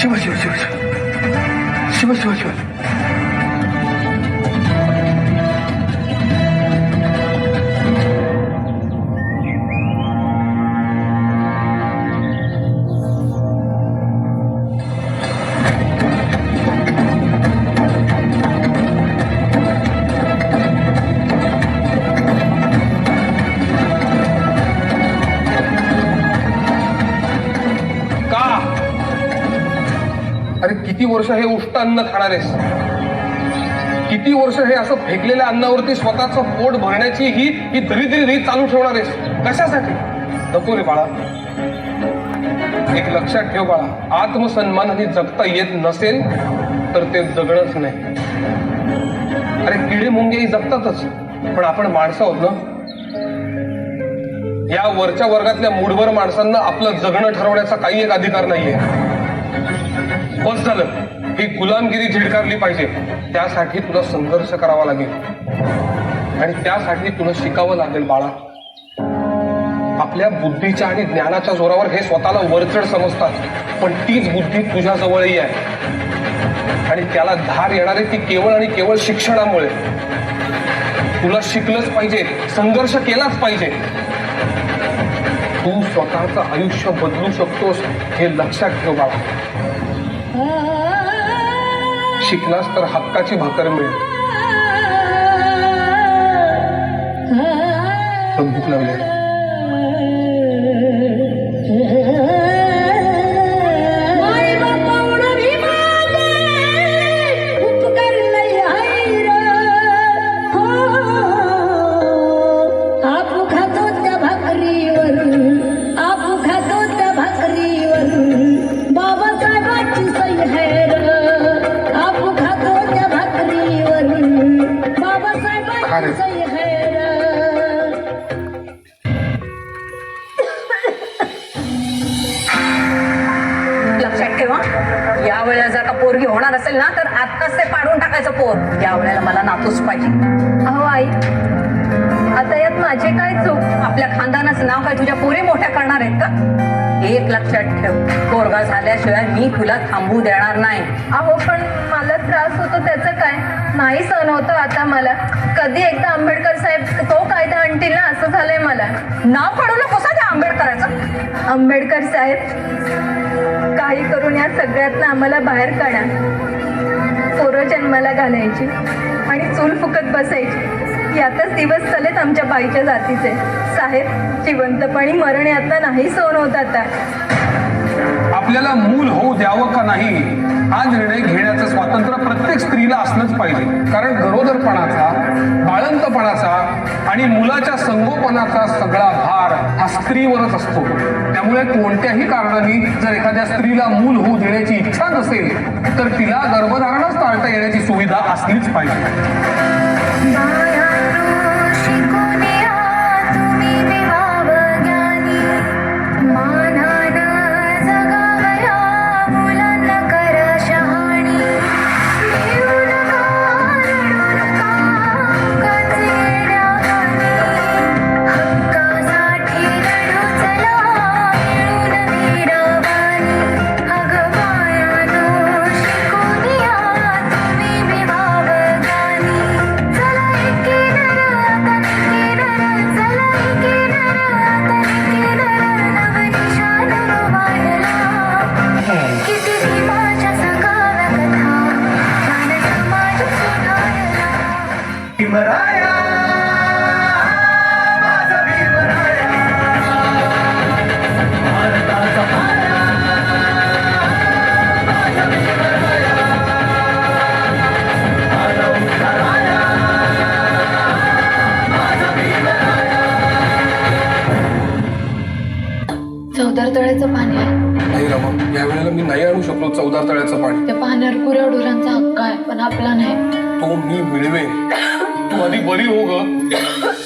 제발 제발 제발 제발 제발 제발 किती वर्ष हे उष्ट अन्न खाणारेस किती वर्ष हे असं फेकलेल्या अन्नावरती स्वतःचं पोट भरण्याची ही ही दरिद्री रीत चालू ठेवणारेस कशासाठी? नको रे बाळा. एक लक्षात ठेव बाळा. आत्मसन्मान आधी जगता येत नसेल तर ते जगणच नाही. अरे किडे मुंगेही जगतातच. पण आपण माणसं आहोत ना? या वरच्या वर्गातल्या मूडभर माणसांना आपलं जगणं ठरवण्याचा काही एक अधिकार नाहीये. बस झालं. ही गुलामगिरी झिडकारली पाहिजे. त्यासाठी तुला संघर्ष करावा लागेल. आणि त्यासाठी तुला शिकावं लागेल बाळा. आपल्या बुद्धीच्या आणि ज्ञानाच्या जोरावर हे स्वतःला वरचढ समजतात. पण तीच बुद्धी तुझ्याजवळही आहे. आणि त्याला धार येणारे ती केवळ आणि केवळ शिक्षणामुळे. तुला शिकलंच पाहिजे. संघर्ष केलाच पाहिजे. तू स्वतःचं आयुष्य बदलू शकतोस हे लक्षात ठेव बाबा शिकलास तर हक्काची भाकर मिळेल. पण भूक लागली या वेळेला जर का पोरगी होणार असेल ना तर आत्ताच ते पाडून टाकायचं पोर. या वेळेला मला नातूच पाहिजे. अहो आई आता यात माझे काय चूक? आपल्या खानदानाचं नाव काय तुझ्या पोरी मोठ्या करणार आहेत का? एक लक्षात ठेव पोरगा झाल्याशिवाय मी तुला थांबू देणार नाही. अहो पण मला त्रास होतो त्याचं काय? नाही सहन होतं आता मला. कधी एकदा आंबेडकर साहेब तो कायदा आणतील ना असं झालंय मला. नाव काढू नकोस हा त्या आंबेडकराचं. आंबेडकर साहेब काही करून या सगळ्यातनं आम्हाला बाहेर काढा. पोरं जन्माला घालायची आणि चूल फुकत बसायची. यातच दिवस चालेत आमच्या बाईच्या जातीचे. साहेब जिवंतपणी मरण यातनं नाही सहन होत आता. आपल्याला मूल होऊ द्यावं का नाही हा निर्णय घेण्या स्वातंत्र्य प्रत्येक स्त्रीला असलंच पाहिजे. कारण गरोदरपणाचा बाळंतपणाचा आणि मुलाच्या संगोपनाचा सगळा भार हा स्त्रीवरच असतो. त्यामुळे कोणत्याही कारणाने जर एखाद्या स्त्रीला मूल होऊ देण्याची इच्छा नसेल तर तिला गर्भधारणच टाळता येण्याची सुविधा असलीच पाहिजे. तळ्याचं पाणी आहे. नाही रमा या वेळेला मी नाही आणू शकलो चौदा तळ्याचं पाणी. त्या पाण्यावर कुऱ्हाडुरांचा हक्क आहे पण आपला नाही. तो मी मिळवेन तू आधी बरी हो ग.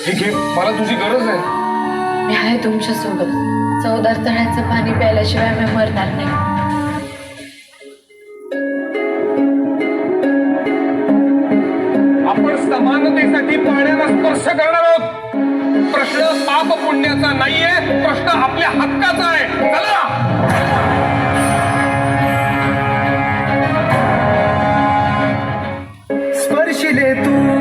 हे घे मला तुझी गरज आहे. मी आहे तुमच्यासोबत. चौदार तळ्याचं पाणी प्यायल्याशिवाय मी मरणार नाही. प्रश्न पाप पुण्याचा नाहीये प्रश्न आपल्या हक्काचा आहे. चला! दे तू